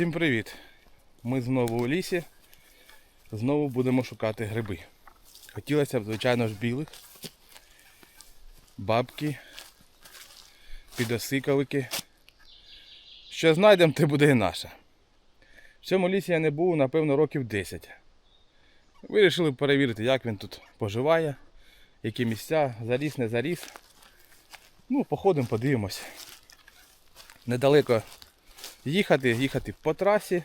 Всім привіт! Ми знову у лісі. Знову будемо шукати гриби. Хотілося б, звичайно ж, білих, бабки, підосикавики. Що знайдемо, те буде і наше. В цьому лісі я не був, напевно, років 10. Вирішили перевірити, як він тут поживає, які місця, заріс, не заріс. Ну, походимо, подивимось. Недалеко їхати, їхати по трасі.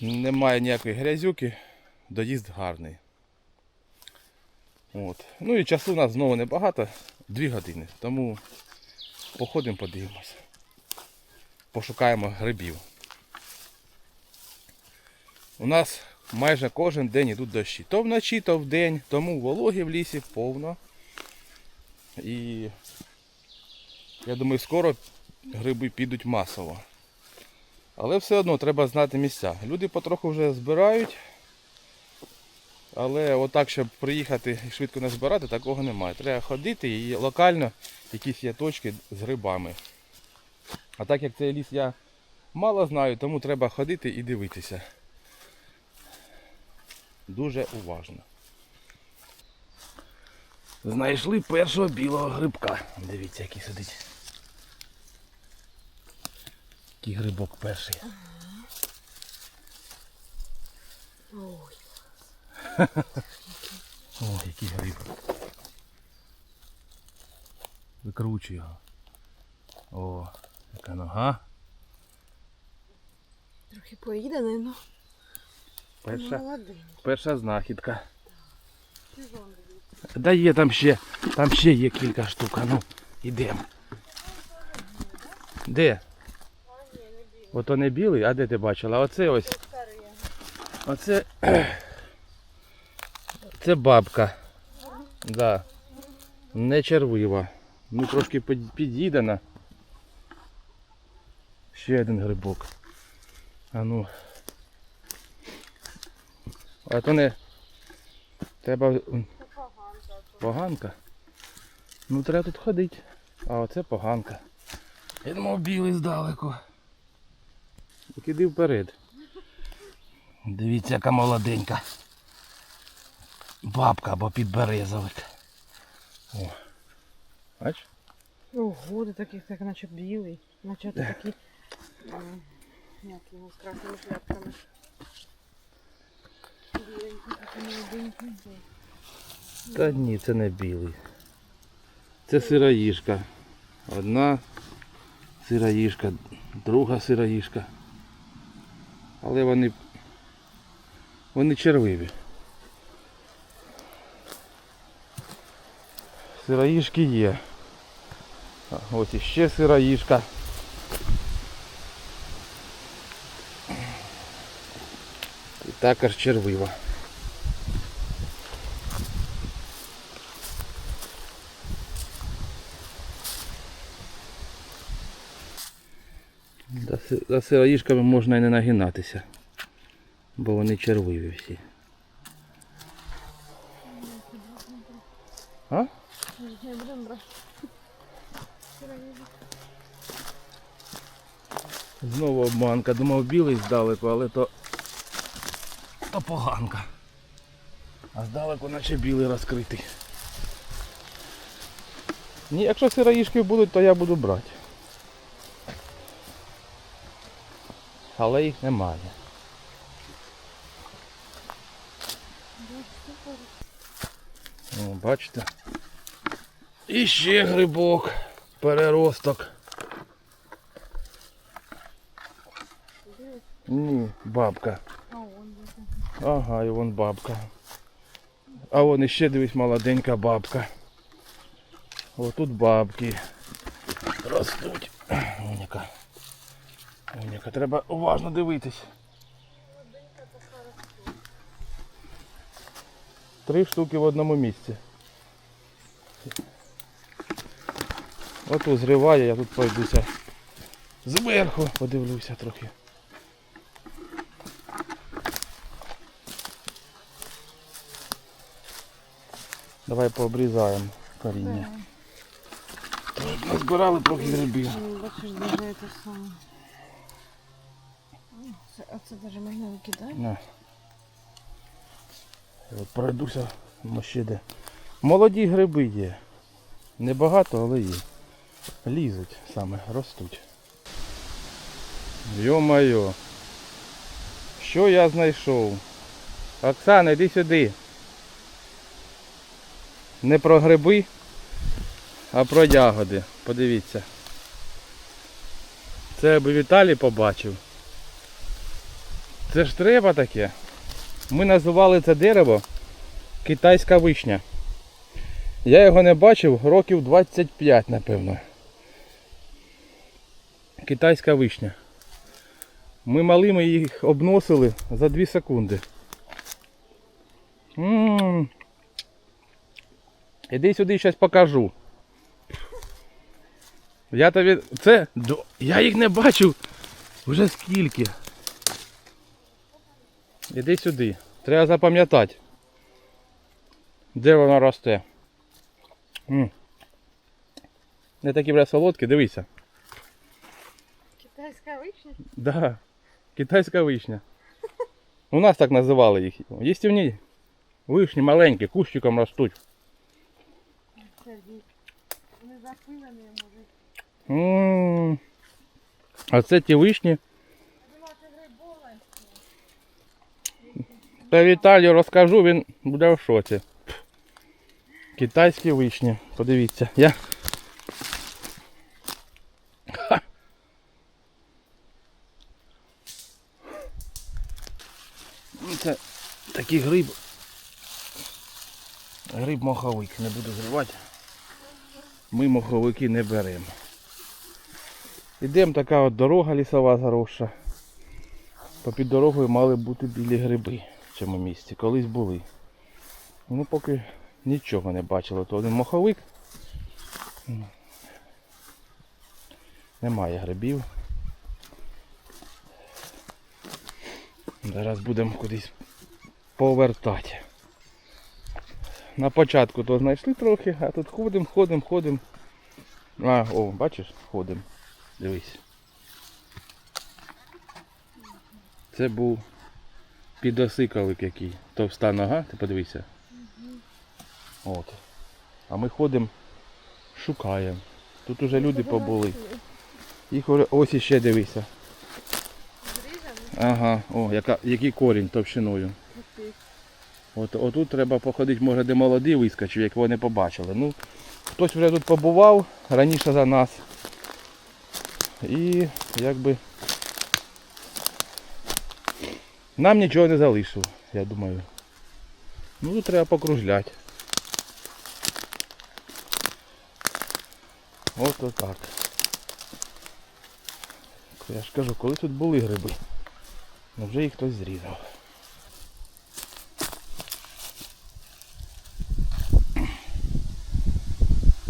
Немає ніякої грязюки, доїзд гарний. От. Ну і часу у нас знову небагато, 2 години. Тому походимо, подивимось. Пошукаємо грибів. У нас майже кожен день йдуть дощі. То вночі, то вдень, тому вологи в лісі повно. І я думаю, скоро гриби підуть масово. Але все одно треба знати місця. Люди потроху вже збирають. Але отак, щоб приїхати і швидко не збирати, такого немає. Треба ходити і локально якісь є точки з грибами. А так як цей ліс я мало знаю, тому треба ходити і дивитися. Дуже уважно. Знайшли першого білого грибка. Дивіться, який сидить. Який грибок перший. Ой, О, який гриб. Викручуй його. О, яка нога. трохи поїдений, ну Перша, перша знахідка. Да є там ще, там ще є кілька штук. А Ну, ідемо. Де? Ото не білий, а де ти бачила? Оце ось. Оце. Це бабка. Да. Не червива. Ну трошки під'їдена. Ще один грибок. А ну. А то не. Треба. Поганка. Ну треба тут ходити. А оце поганка. Я думав білий здалеку. Так іди вперед. Дивіться, яка молоденька. Бабка або підберезовик. О. Бач? Ого, ти такий, так наче білий, наче ти такий, м, як його з красними шляпками. Біленький, такий молоденький. Та ні, це не білий. Це сироїжка. Одна сироїжка, друга сироїжка. Але вони. Вони червиві. Сираїшки є. Ось іще сираїшка. І також червива. За, си- сироїжками можна і не нагинатися, бо вони червиві всі. А? Знову обманка. Думав білий здалеку, але то, то поганка. А здалеку наче білий розкритий. Ні, якщо сироїжки будуть, то я буду брати. Але їх немає. О, бачите? І ще грибок, переросток. Ні, бабка. Ага, і вон бабка. А вон іще дивись молоденька бабка. Отут бабки ростуть. Вон яка. Вон. Треба уважно дивитись. Три штуки в одному місці. Отут зриває, я тут пройдуся. Зверху подивлюся трохи. Давай пообрізаємо коріння. Назбирали трохи грибів. Бачиш, даже це саме. А це навіть можна викидати. На. Я От пройдуся мощиде. Молоді гриби є. Небагато, але є. Лізуть саме, ростуть. Йо-моє. Що я знайшов? Оксана, йди сюди. Не про гриби, а про ягоди. Подивіться. Це аби Віталій побачив. Це ж треба таке. Ми називали це дерево китайська вишня. Я його не бачив років 25, напевно. Китайська вишня. Ми малими їх обносили за 2 секунди. М. Іди сюди щось покажу. Я тобі. Це. Я їх не бачив. Вже скільки. Іди сюди. Треба запам'ятати. Де воно росте. М. Не такі вже солодкі, дивися. Китайська вишня? Да. Китайська вишня. У нас так називали їх. Їстівні вишні маленькі, кущиком ростуть. Не запилені, може. А це ті вишні. Я думала, це грибове. Та Віталію розкажу, він буде в шоці. Китайські вишні. Подивіться. Я. Ну, Це такий гриб. Гриб моховик. Не буду зривати. Ми моховики не беремо. Ідемо така от дорога лісова заросша. Попід дорогою мали бути білі гриби цьому місці. Колись були. Ну поки нічого не бачили. То один моховик. Немає грибів. Зараз будемо кудись повертати. На початку то знайшли трохи, а тут ходимо, ходимо, ходимо. А, о, бачиш, ходимо. Дивись. Це був підосикавик який. Товста нога, ти подивися. От. А ми ходимо, шукаємо. Тут уже люди побули. Їх уже ось іще дивися. Ага, о, яка, який корінь товщиною. От, отут треба походити, може де молодий вискочив, як вони побачили. Ну, хтось вже тут побував раніше за нас. І якби нам нічого не залишив, я думаю. Ну тут треба покружляти. От отак. Я ж кажу, коли тут були гриби. Ну вже їх хтось зрізав.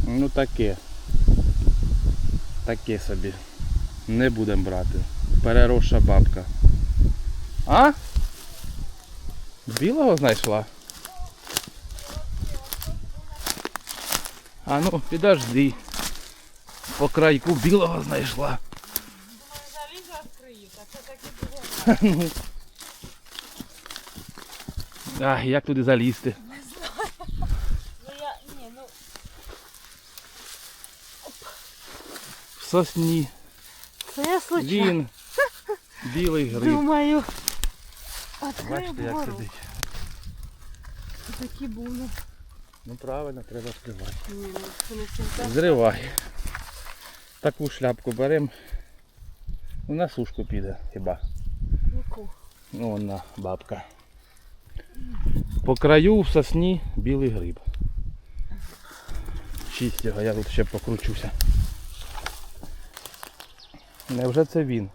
Ну таке. Таке собі. Не будемо брати. Переросша бабка. А? Білого знайшла? А ну, підожди. По крайку білого знайшла. Було. А, як туди залізти? Ну я, ні, ну, В сосні. це я случайно. Він. Білий гриб. Думаю, Бачите, як сидить. Такі були. Ну правильно, треба відкривати. Ні, ну, це не всім Зривай. Таку шляпку беремо. Ну, На сушку піде хіба. Яку? Ну, вона бабка. По краю в сосні білий гриб. Шість його, я тут ще покручуся. Невже це він?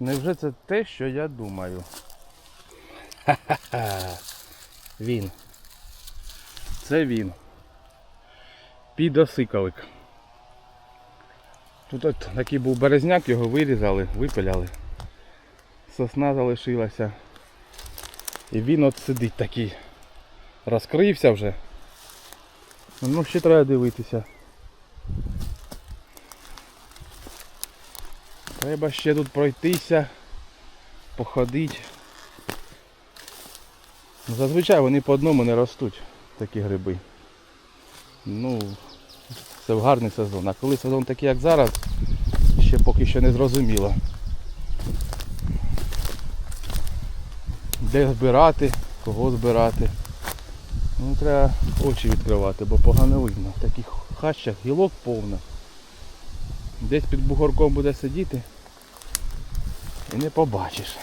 Невже це те, що я думаю? Ха-ха-ха. Він. Це він. Підосикалик. Тут от такий був березняк, його вирізали, випиляли. Сосна залишилася. І він от сидить такий. Розкрився вже. Ну ще треба дивитися. Треба ще тут пройтися. походити. Ну, Зазвичай вони по одному не ростуть, такі гриби. Ну, це в гарний сезон. А коли сезон такий, як зараз, ще поки що не зрозуміло. Де збирати, кого збирати. Ну, треба очі відкривати, бо погано видно. В таких хащах гілок повно. Десь під бугорком буде сидіти і не побачиш.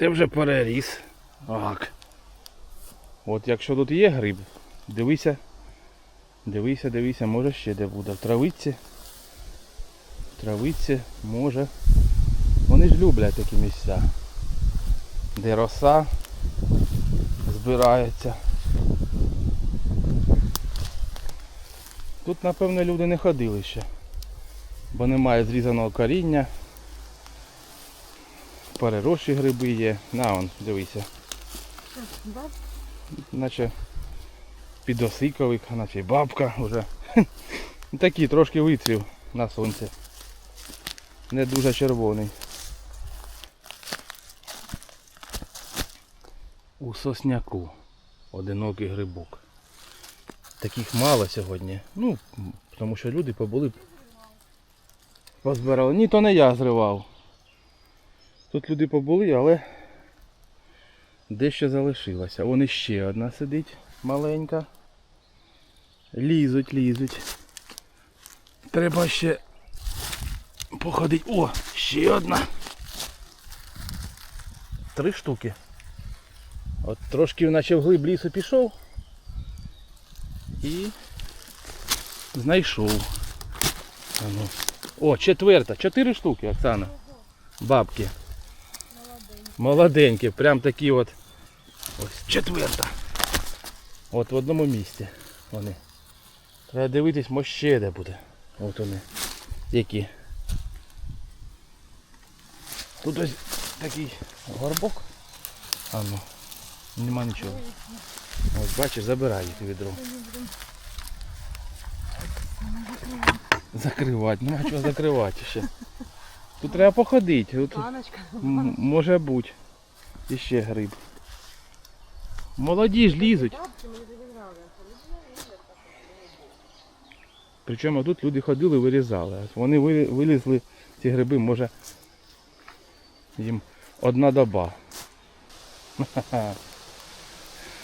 Це вже переріс. Так. От якщо тут є гриб, дивися. Дивися, дивися, може ще де буде. В травиці. В травиці, може. Вони ж люблять такі місця. Де роса збирається. Тут напевно люди не ходили ще. Бо немає зрізаного коріння. Переросші гриби є. На он, дивися. Наче підосиковик, наче бабка вже. Такий трошки вицвів на сонці. Не дуже червоний. У сосняку одинокий грибок. Таких мало сьогодні. Ну, тому що люди побули. Позбирали. Ні, то не я зривав. Тут люди побули, але дещо залишилося. Вон іще одна сидить маленька. Лізуть, лізуть. Треба ще походити. О, ще одна. Три штуки. От трошки наче вглиб лісу пішов. І знайшов. Ну. О, четверта. Чотири штуки, Оксана. Бабки. Молоденькі, прям такі от. Ось четверта. От в одному місці вони. Треба дивитись, може ще де буде. От вони. Які. Тут ось такий горбок. А ну. Нема нічого. Ось бачиш, забирай їх відро. Закривати, нема чого закривати ще. Тут треба походити. Тут м- може бути. І ще гриб. Молоді ж лізуть. Причому тут люди ходили вирізали. Вони ви- вилізли ці гриби, може їм одна доба. Ха-ха.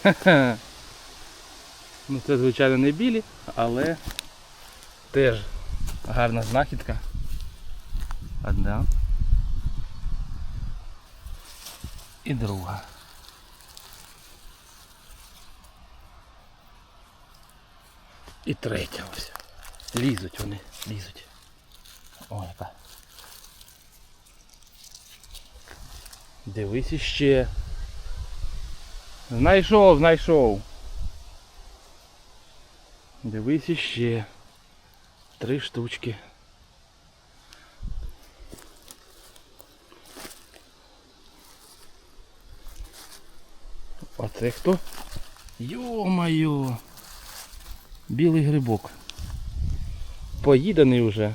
Ха-ха. Ну це звичайно не білі, але теж гарна знахідка. Одна. І друга. І третя ось. Лізуть вони, лізуть. Ой, яка. Дивись іще. Знайшов, знайшов. Дивись іще. Три штучки. А це хто? Йо-моє! Білий грибок поїданий вже.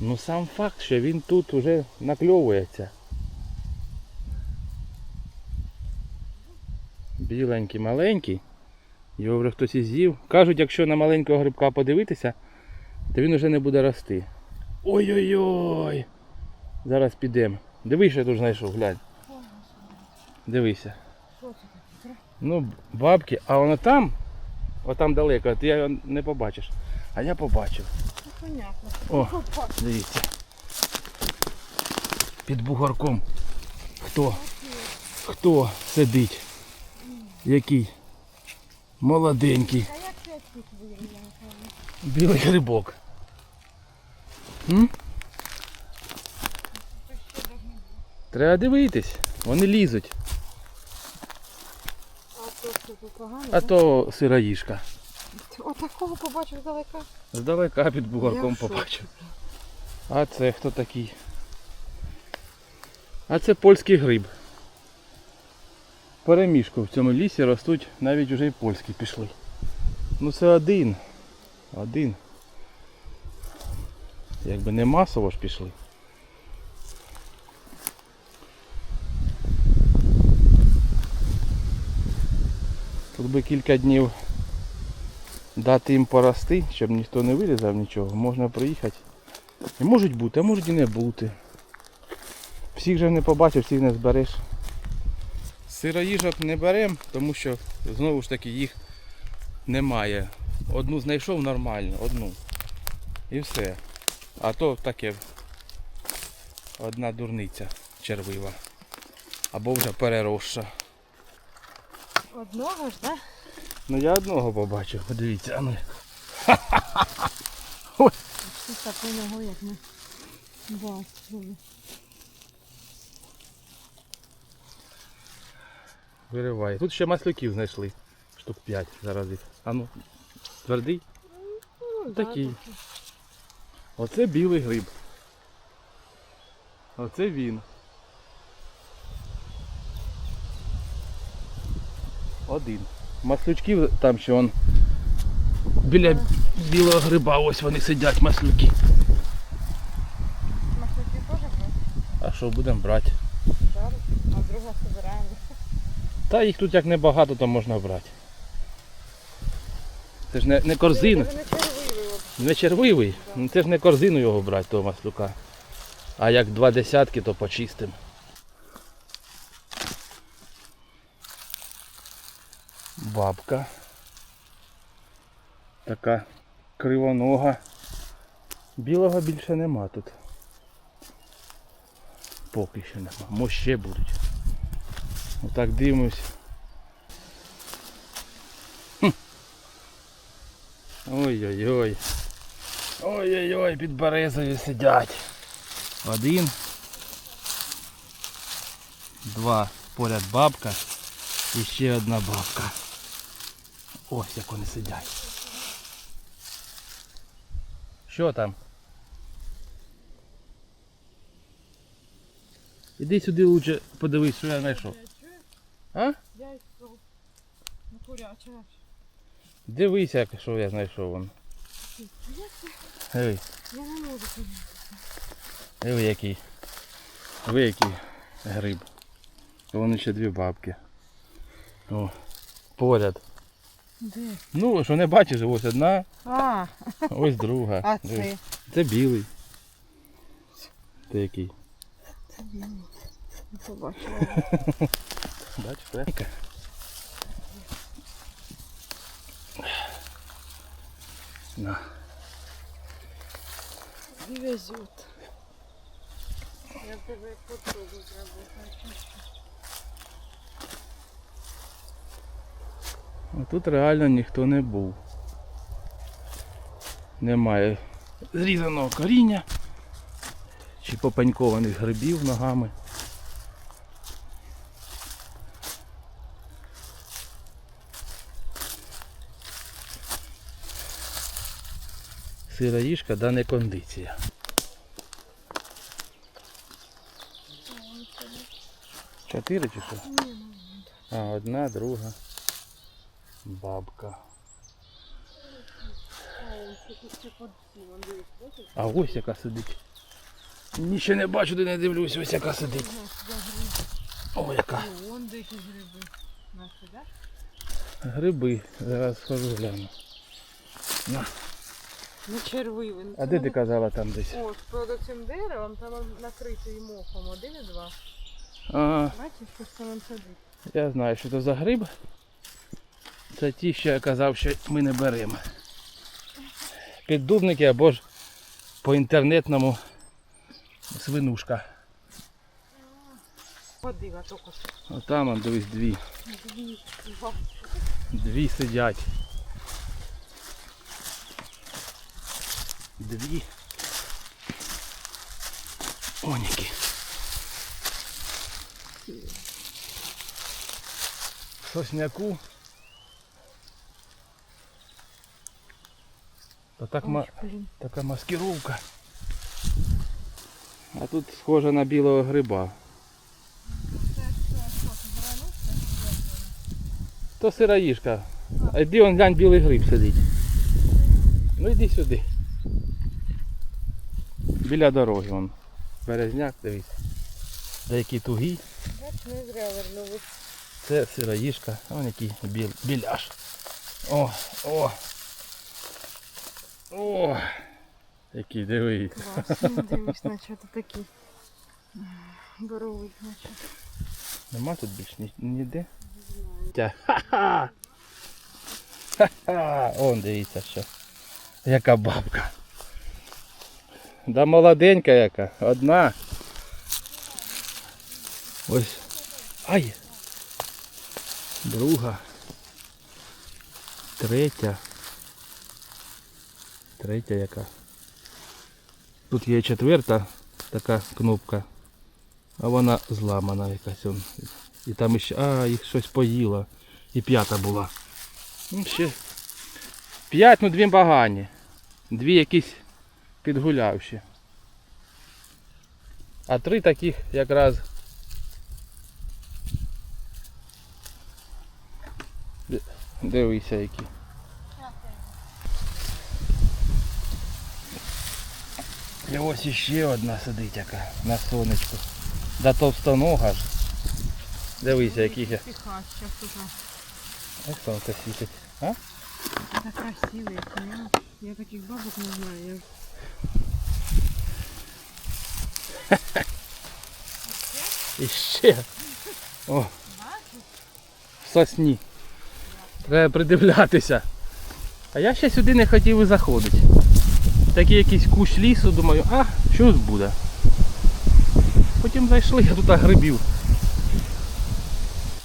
Ну сам факт, що він тут вже накльовується. Біленький, маленький. Його вже хтось і з'їв. Кажуть, якщо на маленького грибка подивитися, то він вже не буде рости. Ой-ой-ой! Зараз підемо. Дивись, що я тут знайшов, глянь. Дивися. Ну, бабки, а воно там, отам далеко, ти його не побачиш. А я побачив. Понятно. О. Дивіться. Під бугорком. Хто? Хто сидить? Який? Молоденький. Білий грибок. М? Треба дивитись. Вони лізуть. А то що тут погано? А да? то сироїшка. Отакого побачив здалека. Здалека під бугорком Я побачив. А це хто такий? А це польський гриб. Перемішку в цьому лісі ростуть навіть вже і польські пішли. Ну це один. Один. Якби не масово ж пішли. Тут би кілька днів дати їм порости, щоб ніхто не вирізав нічого, можна приїхати. І можуть бути, а можуть і не бути. Всіх же не побачив, всіх не збереш. Сироїжок не беремо, тому що знову ж таки їх немає. Одну знайшов нормально, одну. І все. А то таке одна дурниця червива. Або вже переросша. Одного ж, да? Ну я одного побачив, подивіться, а ну. Що так у нього як ми бачили. Вириває. Тут ще масляків знайшли. Штук 5 зараз їх. А ну, твердий. Ну, Такий. Оце білий гриб. Оце він. Один. Маслючків там ще он. Біля білого гриба ось вони сидять, маслюки. Маслюки теж брати? А що будемо брати? Зараз. А друга збираємо. Та їх тут як небагато, то можна брати. Це ж не, не корзина. Це не червивий. Не червивий, ну це ж не корзину його брати, того маслюка. А як два десятки, то почистим. Бабка. Така кривонога. Білого більше нема тут. Поки що нема. Мо ще будуть. Отак дивимось. Ой-ой-ой. Ой-ой-ой, під березою сидять. Один. Два. Поряд бабка. І ще одна бабка. Ось як вони сидять. Що там? Іди сюди лучше подивись, що я знайшов. А? Дивись, як що я знайшов вон. Ей, Я не можу диви який. Ви який гриб. Вон ще дві бабки. О, поряд. Де? Ну, що не бачиш, ось одна, А, ось друга. а Диви. це? Це білий. Це який? Не побачила. Бачите? На. І везуть. Я тебе фото зробила. А тут реально ніхто не був. Немає зрізаного коріння чи попанькованих грибів ногами. Сироїшка, да не кондиція. Чотири чи що? А, одна, друга. Бабка. А ось яка сидить. Нічого не бачу, де не дивлюсь, ось яка сидить. О, яка. Вон деякі гриби. Наші, да? Гриби. Зараз схожу гляну. На. Не червивий. А де ти казала там десь? О, під цим деревом, там накритий мохом один і два. Ага, Бачиш, що там сидить? я знаю, що це за гриб. Це ті, що я казав, що ми не беремо. Піддубники або ж по інтернетному свинушка. Що. Отам, он, дивись, дві. Дві. Сидять. Дві. Оніки. Сосняку. Та так. Ой, блін. така маскировка. А тут схоже на білого гриба. То сироїшка А йди он глянь, білий гриб сидить. Ну йди сюди. Біля дороги вон. Березняк, дивись. Деякий тугий. Бач, не зря вернулись. Це сироїшка, а вон який біл, біляш. О, о. О. Який дивись. Класно, дивись, наче тут такі. Боровик, наче. Нема тут більш ні, ніде. Ха-ха! Ха-ха! Он дивіться що. Яка бабка. Да молоденька яка. Одна. Ось. Ай. Друга. Третя. Третя яка. Тут є четверта така кнопка. А вона зламана якась. І там ще. А, їх щось поїло. І п'ята була. Ну, ще. П'ять, ну дві погані. Дві якісь підгулявші. А три таких якраз. Дивися які. І ось іще одна сидить яка на сонечку. Да товстонога ж. Дивися, яких я. Ось сонце світить. А? Так красивий, я. Я таких бабок не знаю. Я... І ще. О. В сосні. Треба придивлятися. А я ще сюди не хотів і заходити. Такий якийсь кущ лісу, думаю, а, що тут буде? Потім зайшли, а тут грибів.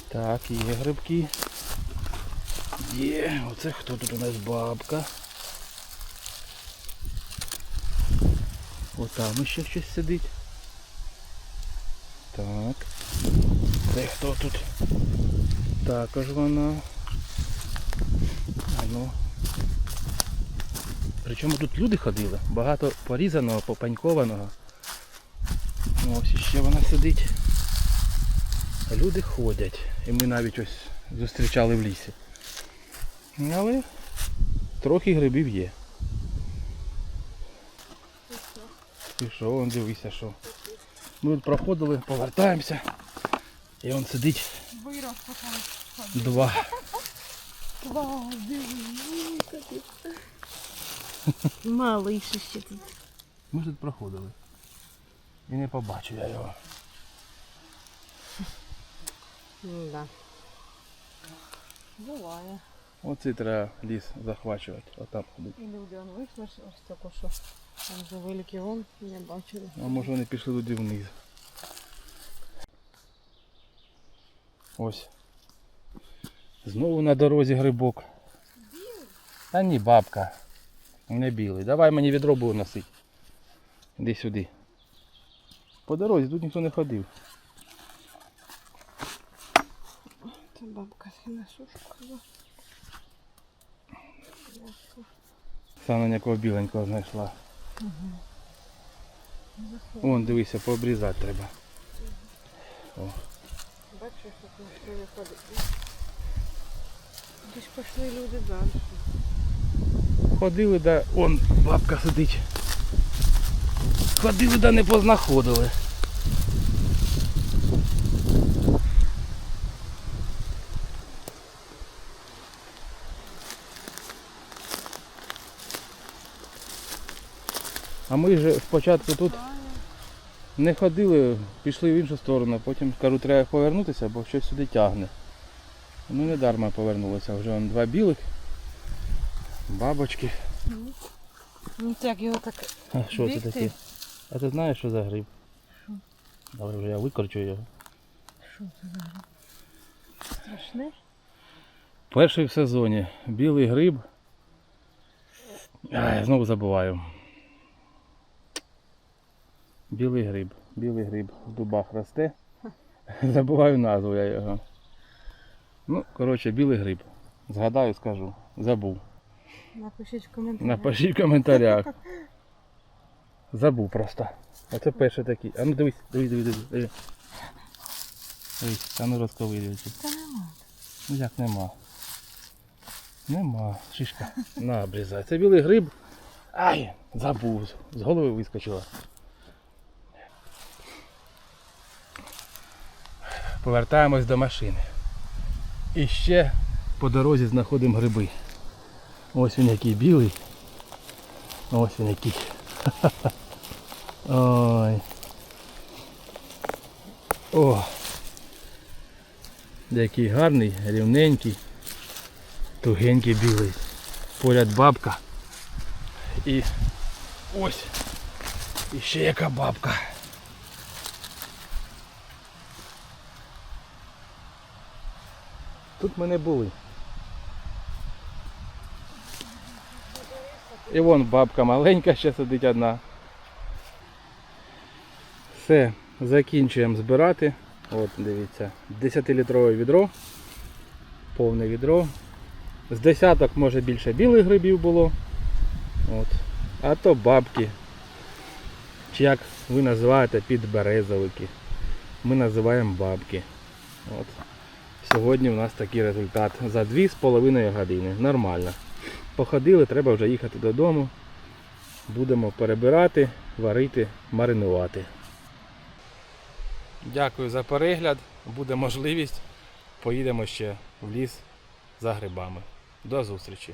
Так, є грибки. Є, оце хто тут у нас бабка. Отам ще щось сидить. Так. Це хто тут? Також вона. А ну. Причому тут люди ходили. Багато порізаного, попанькованого. Ну, ось іще вона сидить. Люди ходять. І ми навіть ось зустрічали в лісі. Але трохи грибів є. І що, вон дивися, що. Ми тут проходили, повертаємося. І він сидить потім. два. Вау, дивись. Малий ще ще тут. Ми тут проходили. І не побачив я його. Ну да. Буває. Оце треба ліс захвачувати. Отам ходить. І люди он вийшли ж ось тако, що там вже великий вон, не бачили. А може вони пішли туди вниз. Ось. Знову на дорозі грибок. Та ні, бабка. Не білий. Давай мені відро буде носити. Іди сюди. По дорозі тут ніхто не ходив. Це бабка сушку. Саме якого біленького знайшла. Вон, дивися, пообрізати треба. Бачиш, як ніхто не ходить. Десь пішли люди далі. Ходили, да. Он бабка сидить. Ходили, да не познаходили. А ми ж спочатку тут не ходили, пішли в іншу сторону, потім кажу, треба повернутися, бо щось сюди тягне. Ну не дарма повернулися. Вже он два білих, бабочки. Ну так його так А що це таке? А ти знаєш, що за гриб? Добре, вже я викорчу його. Що це за гриб? Страшне? Перший в сезоні. Білий гриб. А, я знову забуваю. Білий гриб. Білий гриб в дубах росте. Забуваю назву я його. Ну, коротше, білий гриб. Згадаю, скажу. Забув. Напишіть в коментарях. Напишіть в коментарях. Забув просто. Оце перший такий. А ну дивись, дивись, дивись, дивись. Дивись, дивись а ну розковирюйте. Та нема. Ну як нема. Нема, шишка. На, обрізай. Це білий гриб. Ай, забув. З голови вискочила. Повертаємось до машини. І ще по дорозі знаходимо гриби. Ось він який білий. Ось він який. Ой. О. Який гарний, рівненький, тугенький білий. Поряд бабка. І ось. І ще яка бабка. Тут ми не були. І вон бабка маленька ще сидить одна. Все, закінчуємо збирати. От, дивіться, 10-літрове відро, повне відро. З десяток, може більше білих грибів було. От. А то бабки. Чи як ви називаєте підберезовики. Ми називаємо бабки. От. Сьогодні у нас такий результат. За 2,5 години. Нормально. Походили, треба вже їхати додому. Будемо перебирати, варити, маринувати. Дякую за перегляд. Буде можливість. Поїдемо ще в ліс за грибами. До зустрічі!